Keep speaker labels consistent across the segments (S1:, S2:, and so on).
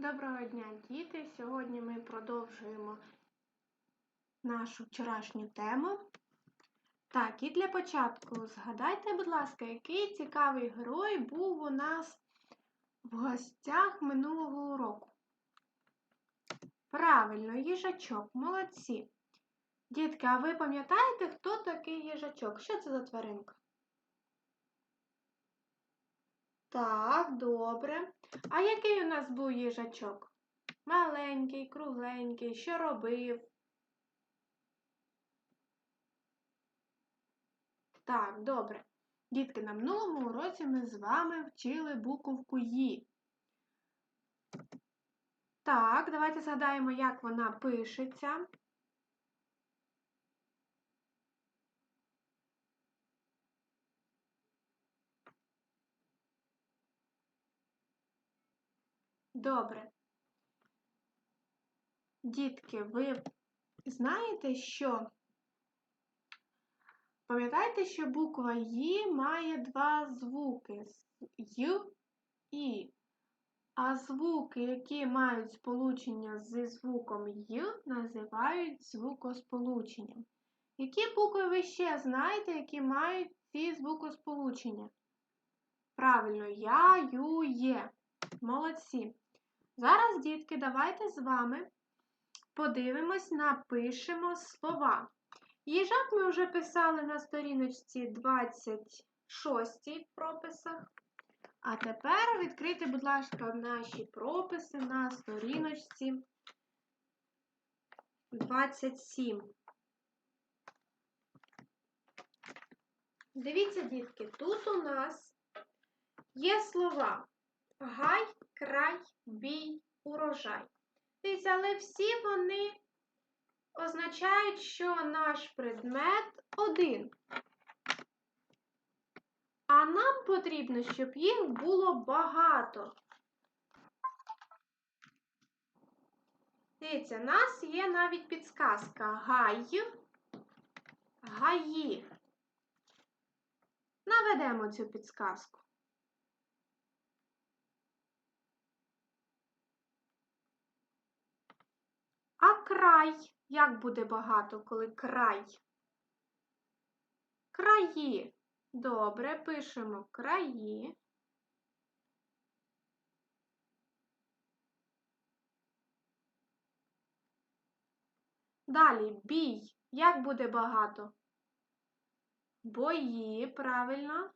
S1: Доброго дня, діти! Сьогодні ми продовжуємо нашу вчорашню тему. Так, і для початку згадайте, будь ласка, який цікавий герой був у нас в гостях минулого уроку. Правильно, їжачок, молодці. Дітки, а ви пам'ятаєте, хто такий їжачок? Що це за тваринка? Так, добре. А який у нас був їжачок? Маленький, кругленький, що робив? Так, добре. Дітки, на минулому уроці ми з вами вчили буковку Ї. Так, давайте згадаємо, як вона пишеться. Добре. Дітки, ви знаєте, що пам'ятаєте, що буква Ї має два звуки Й і. А звуки, які мають сполучення зі звуком Й, називають звукосполученням. Які букви ви ще знаєте, які мають ці звукосполучення? Правильно, Я, Ю, Є. Молодці. Зараз, дітки, давайте з вами подивимось, напишемо слова. Їжак ми вже писали на сторіночці 26 в прописах. А тепер відкрийте, будь ласка, наші прописи на сторіночці 27. Дивіться, дітки, тут у нас є слова гай, край, бій, урожай. Дивіться, але всі вони означають, що наш предмет один. А нам потрібно, щоб їх було багато. Дивіться, у нас є навіть підсказка гай, гаї. Наведемо цю підсказку. А край, як буде багато, коли край? Краї. Добре, пишемо краї. Далі бій. Як буде багато? Бої, правильно.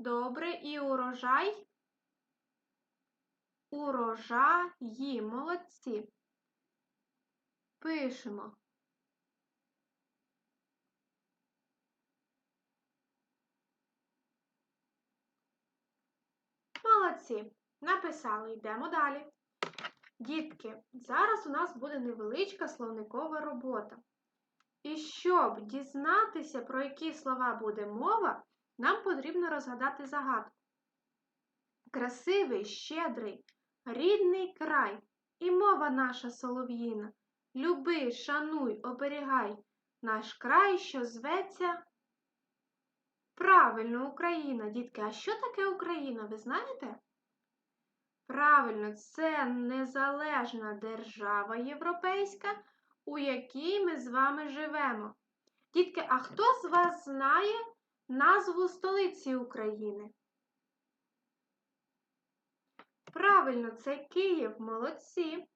S1: Добре, і урожай. Урожаї. Молодці. Пишемо. Молодці. Написали. Йдемо далі. Дітки, зараз у нас буде невеличка словникова робота. І щоб дізнатися, про які слова буде мова, нам потрібно розгадати загадку. Красивий, щедрий, рідний край і мова наша солов'їна. Люби, шануй, оберігай наш край, що зветься. Правильно, Україна, дітки. А що таке Україна, ви знаєте? Правильно, це незалежна держава європейська, у якій ми з вами живемо. Дітки, а хто з вас знає назву столиці України? Правильно, це Київ, молодці.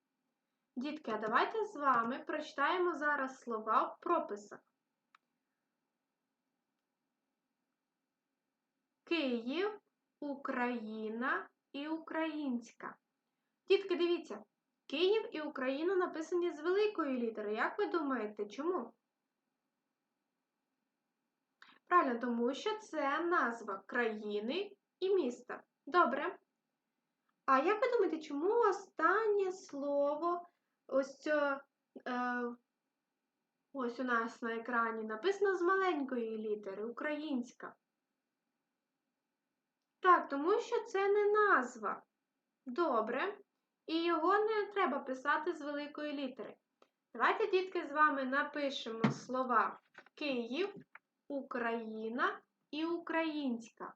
S1: Дітки, а давайте з вами прочитаємо зараз слова в прописах. Київ, Україна і Українська. Дітки, дивіться, Київ і Україна написані з великої літери. Як ви думаєте, чому? Правильно, тому що це назва країни і міста. Добре. А як ви думаєте, чому останнє слово ось це, е, ось у нас на екрані написано з маленької літери українська? Так, тому що це не назва. Добре. І його не треба писати з великої літери. Давайте, дітки, з вами напишемо слова Київ, Україна і українська.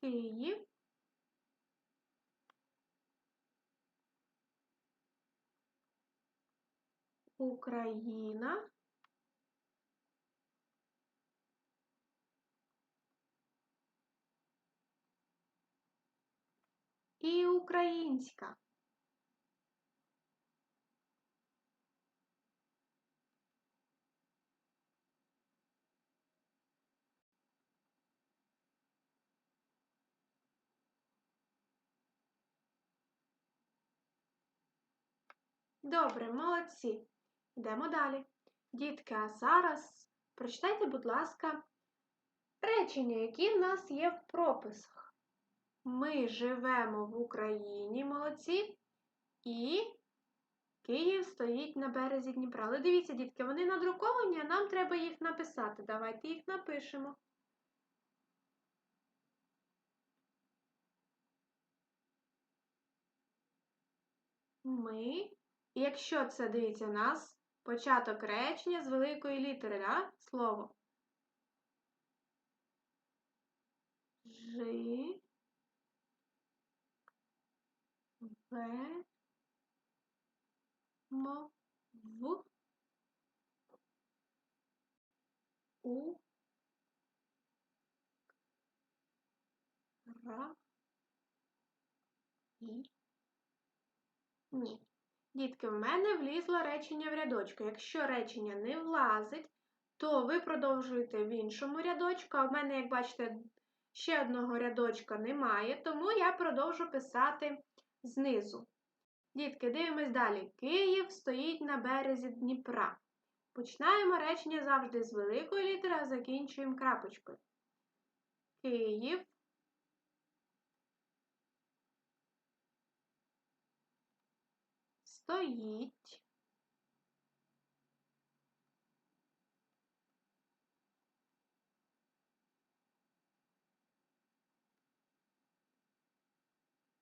S1: Київ. Україна. І українська. Добре, молодці. Йдемо далі. Дітки, а зараз прочитайте, будь ласка, речення, які в нас є в прописах. Ми живемо в Україні, молодці, і Київ стоїть на березі Дніпра. Але дивіться, дітки, вони надруковані, а нам треба їх написати. Давайте їх напишемо. Ми. І якщо це, дивіться, нас початок речення з великої літери, да? Слово. Жи. В. У. Ра. І. Ні. Дітки, в мене влізло речення в рядочку. Якщо речення не влазить, то ви продовжуєте в іншому рядочку, а в мене, як бачите, ще одного рядочка немає, тому я продовжу писати знизу. Дітки, дивимось далі. Київ стоїть на березі Дніпра. Починаємо речення завжди з великої літери, а закінчуємо крапочкою. Київ стоїть.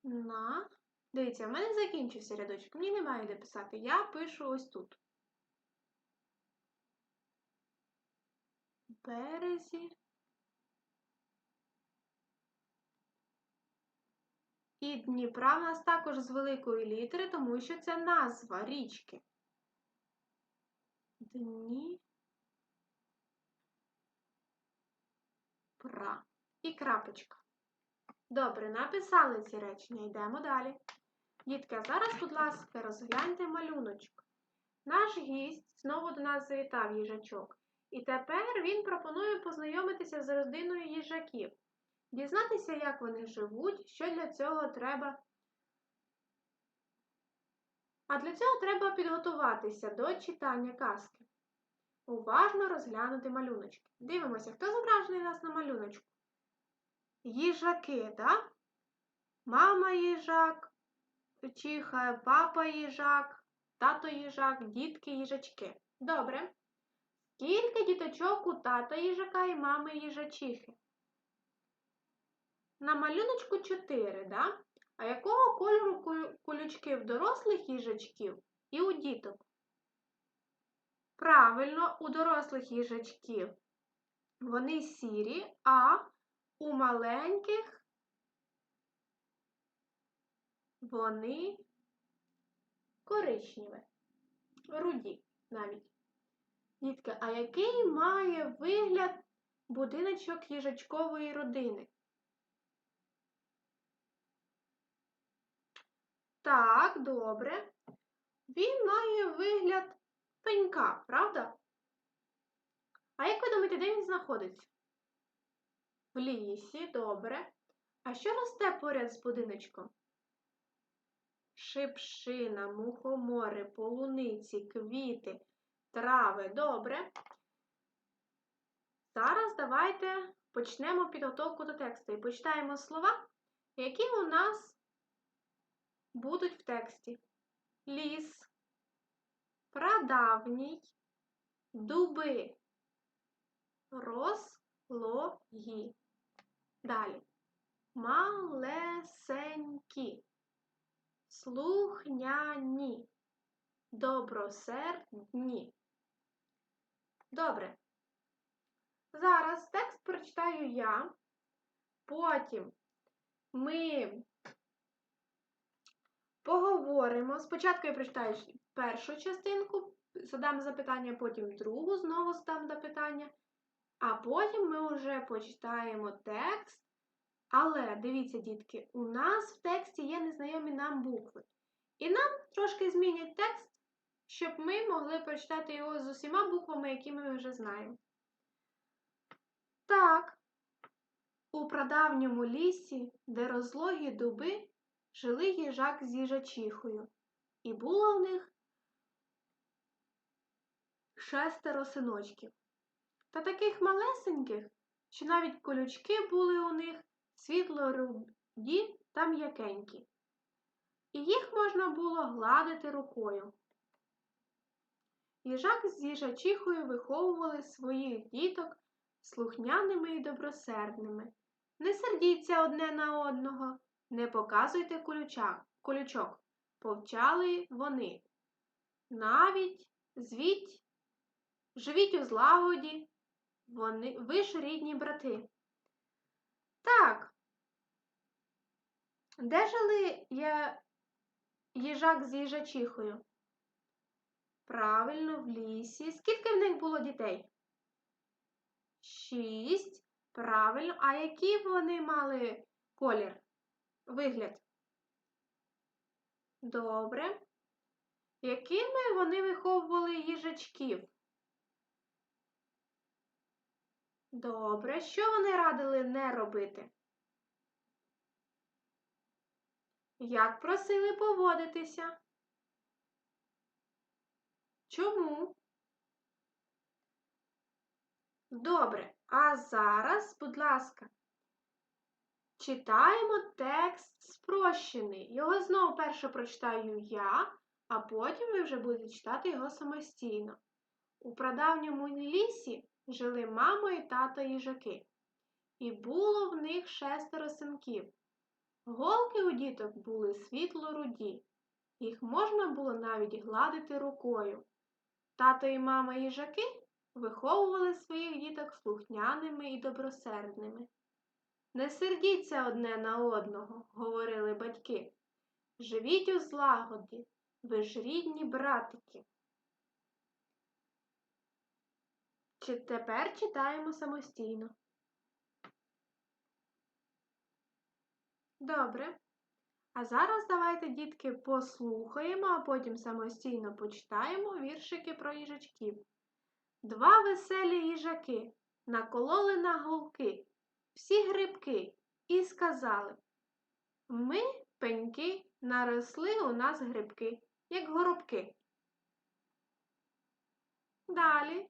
S1: На. Дивіться, в мене закінчився рядочок. Мені немає де писати. Я пишу ось тут. Березі. І Дніпра в нас також з великої літери, тому що це назва річки. Дніпра. І крапочка. Добре, написали ці речення. Йдемо далі. Дітки, а зараз, будь ласка, розгляньте малюночок. Наш гість знову до нас завітав їжачок. І тепер він пропонує познайомитися з родиною їжаків. Дізнатися, як вони живуть, що для цього треба. А для цього треба підготуватися до читання казки. Уважно розглянути малюночки. Дивимося, хто зображений у нас на малюночку? Їжаки, так? Мама їжак, чиха, папа їжак, тато їжак, дітки їжачки. Добре. Скільки діточок у тата їжака і мами їжачихи? На малюночку 4, да? А якого кольору колючки в дорослих їжачків і у діток? Правильно, у дорослих їжачків вони сірі, а у маленьких вони коричневі, руді навіть. Дітки, а який має вигляд будиночок їжачкової родини? Так, добре. Він має вигляд пенька, правда? А як ви думаєте, де він знаходиться? В лісі, добре. А що росте поряд з будиночком? Шипшина, мухомори, полуниці, квіти, трави. Добре. Зараз давайте почнемо підготовку до тексту і почитаємо слова, які у нас будуть в тексті. Ліс, прадавній, дуби, розлогі. Далі. Малесенькі. слухняні, добросердні. Добре. Зараз текст прочитаю я. Потім ми поговоримо. Спочатку я прочитаю першу частинку, задам запитання, потім другу, знову задам запитання. А потім ми вже почитаємо текст. Але дивіться, дітки, у нас в тексті є незнайомі нам букви. І нам трошки змінять текст, щоб ми могли прочитати його з усіма буквами, які ми вже знаємо. Так, у прадавньому лісі, де розлогі дуби, жили їжак з їжачихою, і було в них шестеро синочків. Та таких малесеньких, що навіть колючки були у них світло-руді та м'якенькі, і їх можна було гладити рукою. Їжак з їжачихою виховували своїх діток слухняними і добросердними. Не сердіться одне на одного, не показуйте колючак, колючок, повчали вони. Навіть звіть, живіть у злагоді, вони, ви ж рідні брати. Так. Де жили я їжак з їжачихою? Правильно, в лісі. Скільки в них було дітей? Шість. Правильно. А який вони мали колір? Вигляд? Добре. Якими вони виховували їжачків? Добре. Що вони радили не робити? Як просили поводитися? Чому? Добре. А зараз, будь ласка, читаємо текст спрощений. Його знову перше прочитаю я, а потім ви вже будете читати його самостійно. У прадавньому лісі жили мама і тато їжаки, і було в них шестеро синків. Голки у діток були світло-руді, їх можна було навіть гладити рукою. Тато і мама їжаки виховували своїх діток слухняними і добросердними. Не сердіться одне на одного, говорили батьки. Живіть у злагоді, ви ж рідні братики. Чи тепер читаємо самостійно. Добре. А зараз давайте, дітки, послухаємо, а потім самостійно почитаємо віршики про їжачків. Два веселі їжаки накололи на голки всі грибки і сказали Ми, пеньки, наросли у нас грибки, як горобки. Далі.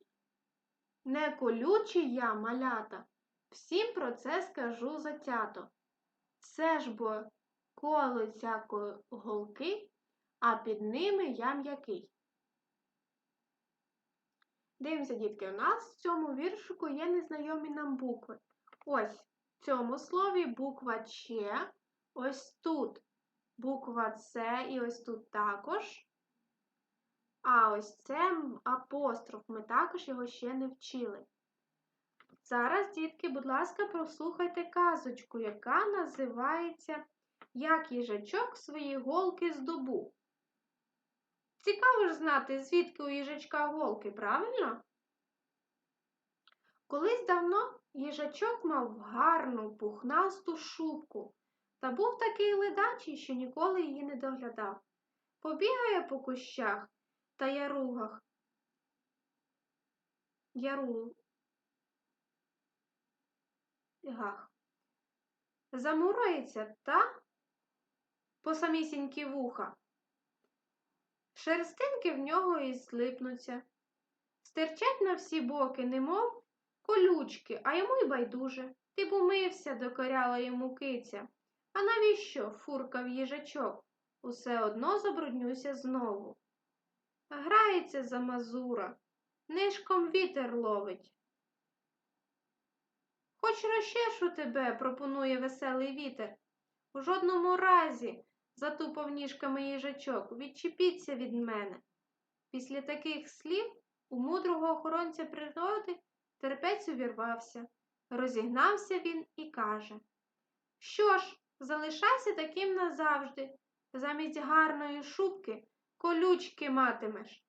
S1: Не колючі я, малята, всім про це скажу затято. Це ж бо колоться голки, а під ними я м'який. Дивимося, дітки, у нас в цьому віршику є незнайомі нам букви. Ось в цьому слові буква Ч, ось тут буква С і ось тут також. А ось це апостроф, ми також його ще не вчили. Зараз, дітки, будь ласка, прослухайте казочку, яка називається Як їжачок свої голки здобув. Цікаво ж знати, звідки у їжачка голки, правильно? Колись давно їжачок мав гарну пухнасту шубку та був такий ледачий, що ніколи її не доглядав. Побігає по кущах та яругах. Яру. Гах. Замурається та по самісінькі вуха. Шерстинки в нього і слипнуться. Стирчать на всі боки, немов колючки, а йому й байдуже. Ти б умився, докоряла йому киця. А навіщо? фуркав їжачок. Усе одно забруднюся знову. Грається за мазура, нишком вітер ловить. Хоч розчешу тебе, пропонує веселий вітер. У жодному разі затупав ніжками їжачок. Відчепіться від мене. Після таких слів у мудрого охоронця природи терпець увірвався. Розігнався він і каже: Що ж, залишайся таким назавжди. Замість гарної шубки колючки матимеш.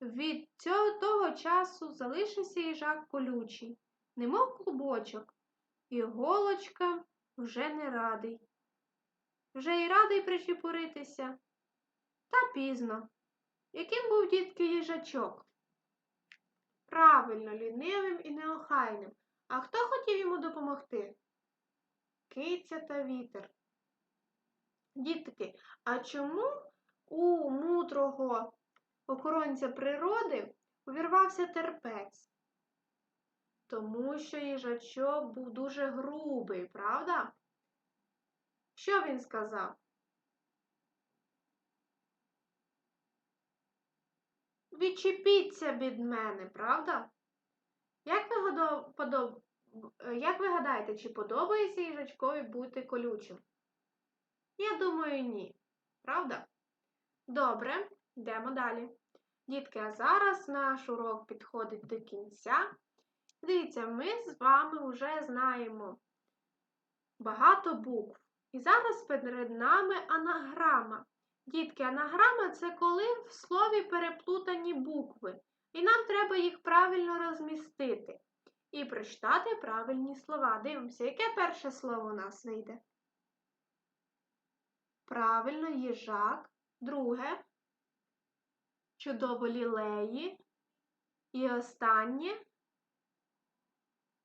S1: Від цього того часу залишився їжак колючий, немов клубочок, і голочкам вже не радий. Вже й радий причепуритися. Та пізно. Яким був дітки їжачок? Правильно, лінивим і неохайним. А хто хотів йому допомогти? Киця та вітер. Дітки, а чому у мудрого охоронця природи увірвався терпець? Тому що їжачок був дуже грубий, правда? Що він сказав? Відчепіться від мене, правда? Як ви, гадо- подоб... Як ви гадаєте, чи подобається їжачкові бути колючим? Я думаю, ні. Правда? Добре, йдемо далі. Дітки, а зараз наш урок підходить до кінця. Дивіться, ми з вами вже знаємо багато букв. І зараз перед нами анаграма. Дітки, анаграма це коли в слові переплутані букви. І нам треба їх правильно розмістити і прочитати правильні слова. Дивимося, яке перше слово у нас вийде? Правильно, їжак. Друге. Чудово лілеї. І останнє.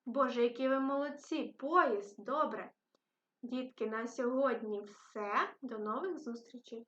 S1: Боже, які ви молодці! Поїзд, добре. Дітки, на сьогодні все. До нових зустрічей!